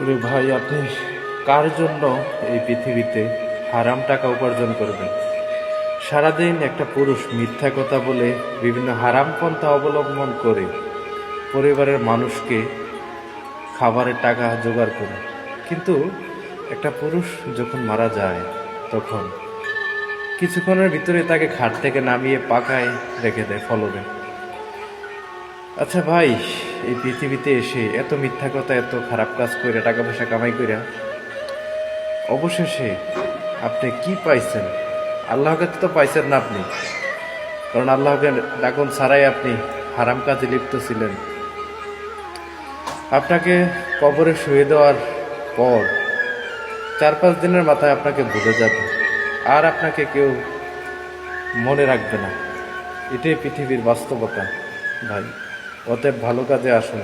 ওরে ভাই, আপনি কার জন্য এই পৃথিবীতে হারাম টাকা উপার্জন করবেন? সারাদিন একটা পুরুষ মিথ্যা কথা বলে বিভিন্ন হারাম পন্থা অবলম্বন করে পরিবারের মানুষকে খাবারের টাকা জোগাড় করে। কিন্তু একটা পুরুষ যখন মারা যায়, তখন কিছুক্ষণের ভিতরে তাকে খাট থেকে নামিয়ে পাকায় রেখে দেয় ফলবে আচ্ছা ভাই, এই পৃথিবীতে এসে এত মিথ্যা কথা, এত খারাপ কাজ করে টাকা পয়সা কামাই করে অবশেষে আপনি কি পাইছেন? আল্লাহকে তো পাইছেন না আপনি। কারণ আল্লাহকে ডাকন ছাড়াই আপনি হারাম কাজে লিপ্ত ছিলেন। আপনাকে কবরে শুয়ে দেওয়ার পর চার পাঁচ দিনের মাথায় আপনাকে ভুলে যাবে। আর আপনাকে কেউ মনে রাখবে না। এটাই পৃথিবীর বাস্তবতা, ভাই। অতএব ভালো কাজে আসুন।